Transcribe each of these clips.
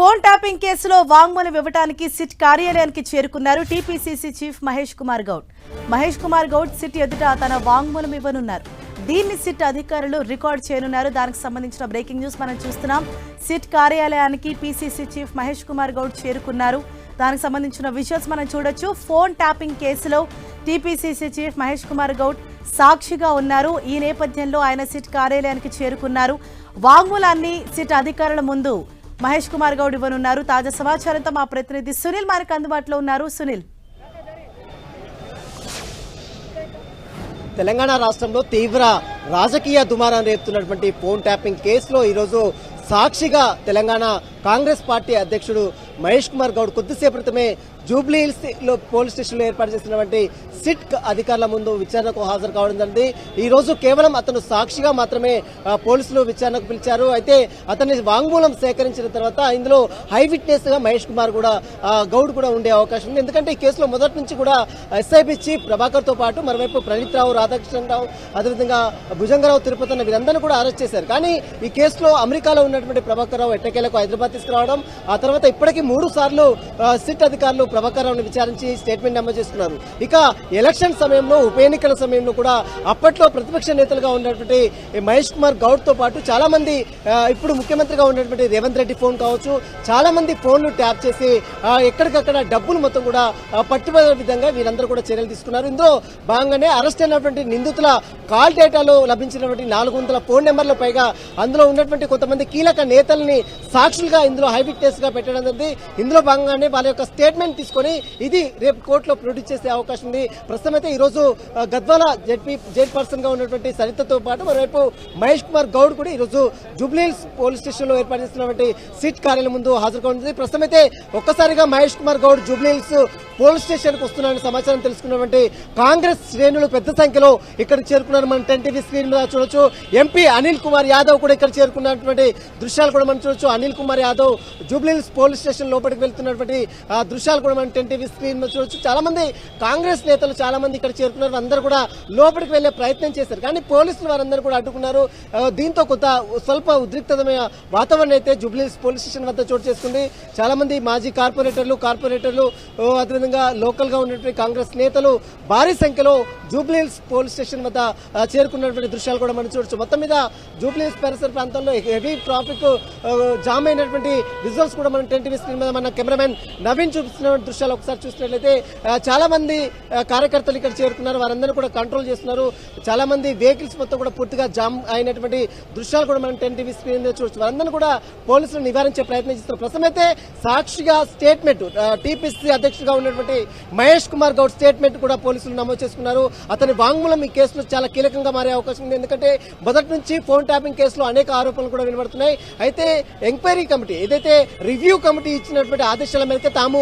Phone tapping కేసులో వాంగ్మూలం ఇవ్వడానికి సిట్ కార్యాలయానికి చేరుకున్నారు TPCC chief Mahesh Kumar Goud. Mahesh Kumar Goud SIT ఎదుట తన వాంగ్మూలం ఇవ్వనున్నారు. దీన్ని సిట్ అధికారులు రికార్డ్ చేయనున్నారు. దానికి సంబంధించిన బ్రేకింగ్ న్యూస్ మనం చూస్తున్నాం. సిట్ కార్యాలయానికి పీసీసీ చీఫ్ మహేష్ కుమార్ గౌడ్ చేరుకున్నారు. దానికి సంబంధించిన విజువల్స్ మనం చూడొచ్చు. ఫోన్ ట్యాపింగ్ కేసులో టీపీసీసీ చీఫ్ మహేష్ కుమార్ గౌడ్ సాక్షిగా ఉన్నారు. ఈ నేపథ్యంలో ఆయన సిట్ కార్యాలయానికి చేరుకున్నారు. వాంగ్మూలాన్ని సిట్ అధికారుల ముందు మహేష్ కుమార్ గౌడ్ ఇవ్వనున్నారు. తాజా సమాచారంతో మా ప్రతినిధి సునీల్ మనకు అందుబాటులో ఉన్నారు. సునీల్. తెలంగాణ రాష్ట్రంలో తీవ్ర రాజకీయ దుమారం రేపుతున్నటువంటి ఫోన్ ట్యాపింగ్ కేసులో ఈరోజు సాక్షిగా తెలంగాణ కాంగ్రెస్ పార్టీ అధ్యక్షుడు మహేష్ కుమార్ గౌడ్ కొద్దిసేపు జూబ్లీహిల్స్లో పోలీస్ స్టేషన్లో ఏర్పాటు చేసినటువంటి సిట్ అధికారుల ముందు విచారణకు హాజరు కావడం జరిగింది. ఈ రోజు కేవలం అతను సాక్షిగా మాత్రమే పోలీసులు విచారణకు పిలిచారు. అయితే అతని వాంగ్మూలం సేకరించిన తర్వాత ఇందులో హై విట్నెస్గా మహేష్ కుమార్ కూడా గౌడ్ కూడా ఉండే అవకాశం ఉంది. ఎందుకంటే ఈ కేసులో మొదటి నుంచి కూడా ఎస్ఐబి చీఫ్ ప్రభాకర్తో పాటు మరోవైపు ప్రణీత్ రావు రాధాకృష్ణరావు అదేవిధంగా భుజంగరావు తిరుపతి అన్న వీరందరినీ కూడా అరెస్ట్ చేశారు. కానీ ఈ కేసులో అమెరికాలో ఉన్నటువంటి ప్రభాకర్ రావు ఎట్టకేలకు హైదరాబాద్ తీసుకురావడం ఆ తర్వాత ఇప్పటికీ మూడు సార్లు సిట్ అధికారులు ప్రభాకర్ రావుని విచారించి స్టేట్మెంట్ నమోదు చేసుకున్నారు ఇక ఎలక్షన్ సమయంలో ఉప ఎన్నికల సమయంలో కూడా అప్పట్లో ప్రతిపక్ష నేతలుగా ఉన్నటువంటి మహేష్ కుమార్ గౌడ్తో పాటు చాలా మంది ఇప్పుడు ముఖ్యమంత్రిగా ఉన్నటువంటి రేవంత్ రెడ్డి ఫోన్ కావచ్చు చాలా మంది ఫోన్లు ట్యాప్ చేసి ఎక్కడికక్కడ డబ్బులు మొత్తం కూడా పట్టుబడే విధంగా వీరందరూ కూడా చర్యలు తీసుకున్నారు. ఇందులో భాగంగానే అరెస్ట్ అయినటువంటి నిందితుల కాల్ డేటాలో లభించినటువంటి నాలుగు వందల ఫోన్ నెంబర్ల పైగా అందులో ఉన్నటువంటి కొంతమంది కీలక నేతల్ని సాక్షులుగా ఇందులో హై విట్నెస్గా పెట్టడం జరిగింది. ఇందులో భాగంగానే వాళ్ళ యొక్క స్టేట్మెంట్ తీసుకొని ఇది రేపు కోర్టులో ప్రొడ్యూస్ చేసే అవకాశం ఉంది. ప్రస్తుతం అయితే ఈ రోజు గద్వాల జడ్పీ జైల్ పర్సన్గా ఉన్నటువంటి సరితతో పాటు మరోవైపు మహేష్ కుమార్ గౌడ్ కూడా ఈ రోజు జూబ్లీహిల్స్ పోలీస్ స్టేషన్లో ఏర్పాటు చేస్తున్నటువంటి సిట్ కార్యాలయం ముందు హాజరు కానుంది ప్రస్తుతం అయితే ఒక్కసారిగా మహేష్ కుమార్ గౌడ్ జూబ్లీహిల్స్ పోలీస్ స్టేషన్కు వస్తున్నారని సమాచారం తెలుసుకున్నటువంటి కాంగ్రెస్ శ్రేణులు పెద్ద సంఖ్యలో ఇక్కడ చేరుకున్నారు. మనం టెన్ టీవీ స్క్రీన్ మీద చూడొచ్చు. ఎంపీ అనిల్ కుమార్ యాదవ్ కూడా ఇక్కడ చేరుకున్నటువంటి దృశ్యాలు కూడా మనం చూడొచ్చు. అనిల్ కుమార్ యాదవ్ జూబ్లీహిల్స్ పోలీస్ స్టేషన్ లోపలికి వెళ్తున్నటువంటి దృశ్యాలు కూడా మనం టెన్ టీవీ స్క్రీన్ మీద చూడొచ్చు. చాలా మంది కాంగ్రెస్ నేతలు చాలా మంది ఇక్కడ చేరుకున్నారు. అందరూ కూడా లోపలికి వెళ్ళే ప్రయత్నం చేశారు. కానీ పోలీసులు వారందరూ కూడా అడ్డుకున్నారు. దీంతో కొంత స్వల్ప ఉద్రిక్తమైన వాతావరణం అయితే జూబ్లీహిల్స్ పోలీస్ స్టేషన్ వద్ద చోటు చేసుకుంది. చాలా మంది మాజీ కార్పొరేటర్లు కార్పొరేటర్లు అదేవిధంగా అదేవిధంగా లోకల్గా ఉన్నటువంటి కాంగ్రెస్ నేతలు భారీ సంఖ్యలో జూబ్లీహిల్స్ పోలీస్ స్టేషన్ వద్ద చేరుకున్నటువంటి దృశ్యాలు కూడా మనం చూడొచ్చు. మొత్తం మీద జూబ్లీహిల్స్ పరిసర ప్రాంతంలో హెవీ ట్రాఫిక్ జామ్ అయినటువంటి విజువల్స్ కూడా మనం టెన్ టీవీ స్క్రీన్ మీద మన కెమెరామెన్ నవీన్ చూపిస్తున్న దృశ్యాలు ఒకసారి చూసినట్లయితే చాలా మంది కార్యకర్తలు ఇక్కడ చేరుకున్నారు. వారందరూ కూడా కంట్రోల్ చేస్తున్నారు. చాలా మంది వెహికల్స్ మొత్తం కూడా పూర్తిగా జామ్ అయినటువంటి దృశ్యాలు కూడా మనం టెన్ టీవీ స్క్రీన్ మీద చూడొచ్చు. వారందరూ కూడా పోలీసులు నివారించే ప్రయత్నం చేస్తున్నారు. ప్రస్తుతం అయితే సాక్షిగా స్టేట్మెంట్ టీపీసీ అధ్యక్షుడిగా ఉన్నటువంటి మహేష్ కుమార్ గౌడ్ స్టేట్మెంట్ కూడా పోలీసులు నమోదు చేసుకున్నారు. అతని వాంగ్మూలం ఈ కేసులో చాలా కీలకంగా మారే అవకాశం ఉంది. ఎందుకంటే మొదటి నుంచి ఫోన్ ట్యాపింగ్ కేసులో అనేక ఆరోపణలు కూడా వినబడుతున్నాయి. అయితే ఎంక్వైరీ కమిటీ ఏదైతే రివ్యూ కమిటీ ఇచ్చినటువంటి ఆదేశాల మేరకు తాము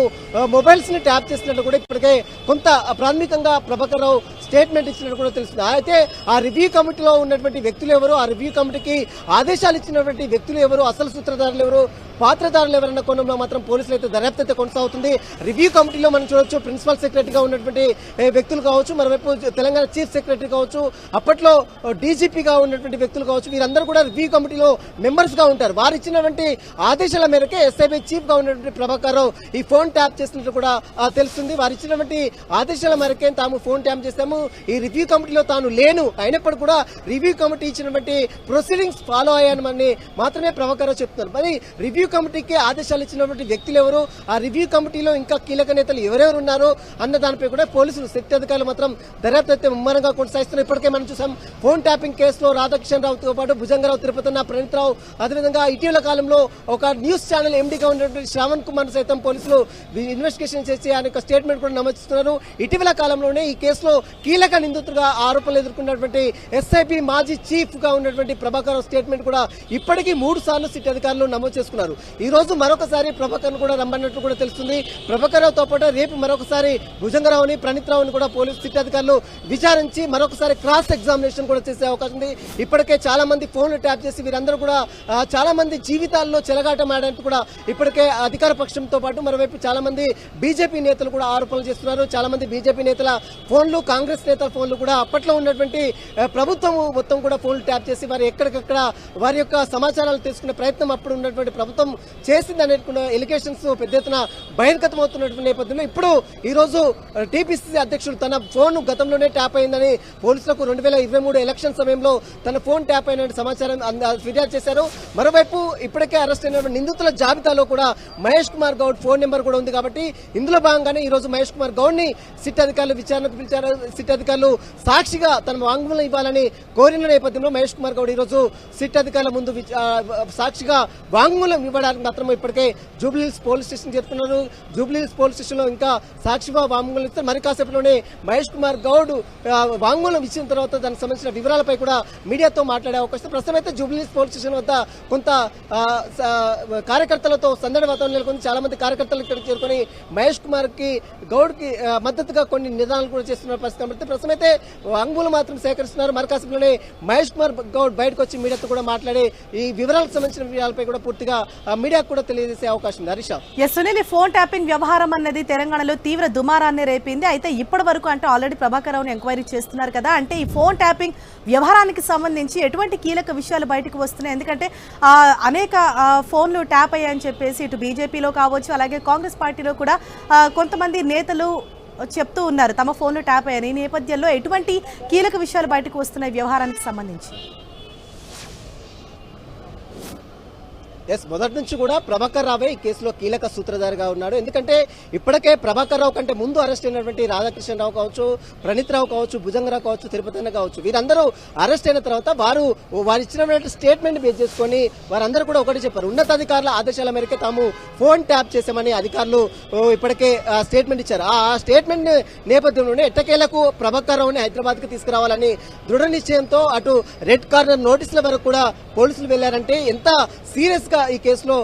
మొబైల్స్ని ట్యాప్ చేసినట్టు కూడా ఇప్పటికే కొంత ప్రాథమికంగా ప్రభాకర్ రావు స్టేట్మెంట్ ఇచ్చినట్టు కూడా తెలుస్తుంది. అయితే ఆ రివ్యూ కమిటీలో ఉన్నటువంటి వ్యక్తులు ఎవరు? ఆ రివ్యూ కమిటీకి ఆదేశాలు ఇచ్చినటువంటి వ్యక్తులు ఎవరు? అసలు సూత్రధారులు ఎవరు? పాత్రధారులు ఎవరన్న కోణంలో మాత్రం పోలీసులు అయితే దర్యాప్తు అయితే కొనసాగుతుంది. రివ్యూ కమిటీలో మనం చూడొచ్చు ప్రిన్సిపల్ సెక్రటరీగా ఉన్నటువంటి వ్యక్తులు కావచ్చు మరోవైపు తెలంగాణ చీఫ్ సెక్రటరీ కావచ్చు అప్పట్లో డీజీపీగా ఉన్నటువంటి వ్యక్తులు కావచ్చు వీరందరూ కూడా రివ్యూ కమిటీలో మెంబర్స్గా ఉంటారు. వారు ఇచ్చినటువంటి ఆదేశాల మేరకే ఎస్ఐబీ చీఫ్గా ఉన్నటువంటి ప్రభాకర్ ఈ ఫోన్ ట్యాప్ చేసినట్టు కూడా తెలుస్తుంది. వారు ఇచ్చినటువంటి ఆదేశాల మేరకే తాము ఫోన్ ట్యాప్ చేస్తాము ఈ రివ్యూ కమిటీలో తాను లేను. అయినప్పుడు కూడా రివ్యూ కమిటీ ఇచ్చినటువంటి ప్రొసీడింగ్స్ ఫాలో అయ్యానని మాత్రమే ప్రభాకర్ చెప్తున్నారు. మరి రివ్యూ కమిటీకి ఆదేశాలు ఇచ్చినటువంటి వ్యక్తులు ఎవరు? ఆ రివ్యూ కమిటీలో ఇంకా కీలక నేతలు ఎవరెవరు ఉన్నారు అన్న దానిపై కూడా పోలీసులు శక్తి అధికారులు మాత్రం దర్యాప్తు అయితే ముమ్మరంగా కొనసాగిస్తున్నారు. ఇప్పటికే మనం చూసాం ఫోన్ ట్యాపింగ్ కేసులో రాధాకృష్ణ రావుతో పాటు భుజంగరావు తిరుపతన్న ప్రణీత్ రావు. అదేవిధంగా ఇటీవల కాలంలో ఒక న్యూస్ ఛానల్ ఎండీగా ఉన్నటువంటి శ్రావణ్ కుమార్ సైతం పోలీసులు ఇన్వెస్టిగేషన్ చేసి ఆయన యొక్క స్టేట్మెంట్ కూడా నమోదిస్తున్నారు ఇటీవల కాలంలోనే ఈ కేసులో కీలక నిందితుడుగా ఆరోపణలు ఎదుర్కొన్నటువంటి ఎస్ఐపి మాజీ చీఫ్గా ఉన్నటువంటి ప్రభాకర్ స్టేట్మెంట్ కూడా ఇప్పటికీ మూడు సార్లు సిట్ అధికారులు నమోదు చేసుకున్నారు. ఈ రోజు మరొకసారి ప్రభాకర్ కూడా రమ్మన్నట్టు కూడా తెలుస్తుంది. ప్రభాకర్ రావుతో పాటు రేపు మరొకసారి భుజంగరావుని ప్రణీత్ రావుని కూడా పోలీసు సిటీ అధికారులు విచారించి మరొకసారి క్రాస్ ఎగ్జామినేషన్ కూడా చేసే అవకాశం ఉంది. ఇప్పటికే చాలా మంది ఫోన్లు ట్యాప్ చేసి వీరందరూ కూడా చాలా మంది జీవితాల్లో చెలగాటం ఆడడానికి కూడా ఇప్పటికే అధికార పక్షంతో పాటు మరోవైపు చాలా మంది బీజేపీ నేతలు కూడా ఆరోపణలు చేస్తున్నారు. చాలా మంది బీజేపీ నేతల ఫోన్లు కాంగ్రెస్ నేతల ఫోన్లు కూడా అప్పట్లో ఉన్నటువంటి ప్రభుత్వం మొత్తం కూడా ఫోన్లు ట్యాప్ చేసి వారు ఎక్కడికక్కడ వారి యొక్క సమాచారాలు తెలుసుకునే ప్రయత్నం అప్పుడు ఉన్నటువంటి ప్రభుత్వం ప్రభుత్వం చేసింది అనేటువంటి ఎలిగేషన్స్ పెద్ద ఎత్తున బహిర్గతం అవుతున్నటువంటి నేపథ్యంలో ఇప్పుడు ఈ రోజు టీపీసీసీ అధ్యక్షుడు తన ఫోన్ గతంలోనే ట్యాప్ అయిందని పోలీసులకు రెండు వేల ఇరవై మూడు ఎలక్షన్ సమయంలో తన ఫోన్ ట్యాప్ అయిన సమాచారం అంద- ఫిర్యాదు చేశారు. మరోవైపు ఇప్పటికే అరెస్ట్ అయిన నిందితుల జాబితాలో కూడా మహేష్ కుమార్ గౌడ్ ఫోన్ నెంబర్ కూడా ఉంది కాబట్టి ఇందులో భాగంగానే ఈ రోజు మహేష్ కుమార్ గౌడ్ని సిట్ అధికారులు విచారణకు పిలిచారు. సిట్ అధికారులు సాక్షిగా తన వాంగ్మూలం ఇవ్వాలని కోరిన నేపథ్యంలో మహేష్ కుమార్ గౌడ్ ఈ రోజు సిట్ అధికారుల ముందు సాక్షిగా వాంగ్మూలం ఇవ్వడానికి మాత్రం ఇప్పటికే జూబ్లీహిల్స్ పోలీస్ స్టేషన్ చెప్తున్నారు. జూబ్లీహిల్స్ పోలీస్ స్టేషన్లో ఇంకా సాక్షిగా వాంగ్మూలం ఇస్తారు. మరి కాసేపులోనే మహేష్ కుమార్ గౌడ్ వాంగ్మూలం ఇచ్చిన తర్వాత దానికి సంబంధించిన వివరాలపై కూడా మీడియాతో మాట్లాడే అవకాశం. ప్రస్తుతం అయితే జూబ్లీహిల్స్ పోలీస్ స్టేషన్ వద్ద కొంత కార్యకర్తలతో సందడి వాతావరణం నెలకొని చాలా మంది కార్యకర్తలు ఇక్కడ చేరుకొని మహేష్ కుమార్కి గౌడ్కి మద్దతుగా కొన్ని నిర్ణయాలు కూడా చేస్తున్న పరిస్థితి కాబట్టి ప్రస్తుతం అయితే వాంగ్మూలం మాత్రం సేకరిస్తున్నారు. మరి మహేష్ కుమార్ గౌడ్ బయటకు వచ్చి మీడియాతో కూడా మాట్లాడి ఈ వివరాలకు సంబంధించిన విషయాలపై కూడా పూర్తిగా మీడియాకు కూడా తెలియజేసే అవకాశం ఉంది. Harish S Sunil phone tapping వ్యవహారం అనేది తెలంగాణలో తీవ్ర దుమారాన్ని రేపింది. అయితే ఇప్పటి వరకు అంటే ఆల్రెడీ ప్రభాకర్ రావుని ఎంక్వైరీ చేస్తున్నారు కదా. అంటే ఈ ఫోన్ ట్యాపింగ్ వ్యవహారానికి సంబంధించి ఎటువంటి కీలక విషయాలు బయటకు వస్తున్నాయి? ఎందుకంటే అనేక ఫోన్లు ట్యాప్ అయ్యాయని చెప్పేసి ఇటు బీజేపీలో కావచ్చు అలాగే కాంగ్రెస్ పార్టీలో కూడా కొంతమంది నేతలు చెప్తూ ఉన్నారు తమ ఫోన్లు ట్యాప్ అయ్యాయి ఈ నేపథ్యంలో ఎటువంటి కీలక విషయాలు బయటకు వస్తున్నాయి వ్యవహారానికి సంబంధించి? ఎస్ మొదటి నుంచి కూడా ప్రభాకర్ రావే ఈ కేసులో కీలక సూత్రధారిగా ఉన్నాడు. ఎందుకంటే ఇప్పటికే ప్రభాకర్ రావు కంటే ముందు అరెస్ట్ అయినటువంటి రాధాకృష్ణరావు కావచ్చు ప్రణీత్ రావు కావచ్చు భుజంగరావు కావచ్చు తిరుపతి అన్న కావచ్చు వీరందరూ అరెస్ట్ అయిన తర్వాత వారు వారు ఇచ్చినటువంటి స్టేట్మెంట్ బేస్ చేసుకొని వారందరూ కూడా ఒకటి చెప్పారు. ఉన్నతాధికారుల ఆదేశాల మేరకు తాము ఫోన్ ట్యాప్ చేశామని అధికారులు ఇప్పటికే ఆ, స్టేట్మెంట్ ఇచ్చారు. ఆ స్టేట్మెంట్ నేపథ్యంలోనే ఎట్టకేలకు ప్రభాకర్ రావుని హైదరాబాద్కి తీసుకురావాలని దృఢ నిశ్చయంతో అటు రెడ్ కార్నర్ నోటీసుల వరకు కూడా పోలీసులు వెళ్ళారంటే ఎంత సీరియస్ గా ఈ కేసులో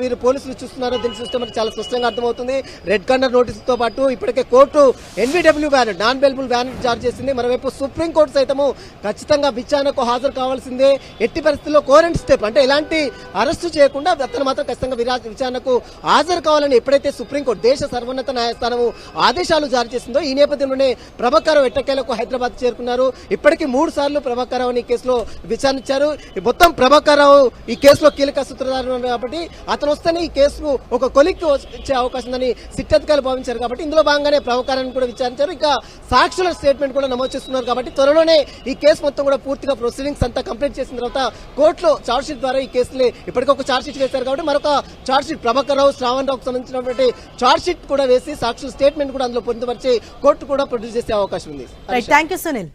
వీరు పోలీసులు చూస్తున్నారో దీన్ని చూస్తే చాలా స్పష్టంగా అర్థమవుతుంది. రెడ్ కార్నర్ నోటీసులతో పాటు ఇప్పటికే court NBW ban non bailable ban జారీ చేసింది. మరోవైపు సుప్రీం కోర్టు సైతము ఖచ్చితంగా విచారణకు హాజరు కావాల్సిందే. ఎట్టి పరిస్థితుల్లో కోరెంట్ స్టెప్ అంటే ఎలాంటి అరెస్టు చేయకుండా అతను మాత్రం ఖచ్చితంగా విచారణకు హాజరు కావాలని ఎప్పుడైతే సుప్రీంకోర్టు దేశ సర్వోన్నత న్యాయస్థానము ఆదేశాలు జారీ చేసిందో ఈ నేపథ్యంలోనే ప్రభాకరావు ఎట్టకేలకు హైదరాబాద్ చేరుకున్నారు. ఇప్పటికీ మూడు సార్లు ప్రభాకరావు ఈ కేసులో విచారించారు. మొత్తం ప్రభాకరావు ఈ కేసులో కీలక సూత్రధారులు ఉన్నారు కాబట్టి అతను వస్తేనే ఈ కేసుకు ఒక కొలిక్కి వచ్చే అవకాశం ఉందని సిట్ అధికారులు భావించారు కాబట్టి ఇందులో భాగంగానే ప్రభాకరాన్ని కూడా విచారించారు. ఇక సాక్షుల స్టేట్మెంట్ కూడా నమోదు చేస్తున్నారు కాబట్టి త్వరలోనే ఈ కేసు మొత్తం కూడా పూర్తిగా ప్రొసీడింగ్స్ అంతా కంప్లీట్ చేసిన తర్వాత కోర్టులో చార్జ్ షీట్ ద్వారా ఈ కేసుని ఇప్పటికొక ఒక షీట్ వేశారు కాబట్టి మరొక చార్జ్ షీట్ ప్రభాకర్ రావు శ్రావణ్ రావుకు సంబంధించినటువంటి షీట్ కూడా వేసి సాక్షుల స్టేట్మెంట్ కూడా అందులో పొందుపరిచి కోర్టు కూడా ప్రొడ్యూస్ చేసే అవకాశం ఉంది. Thank you Sunil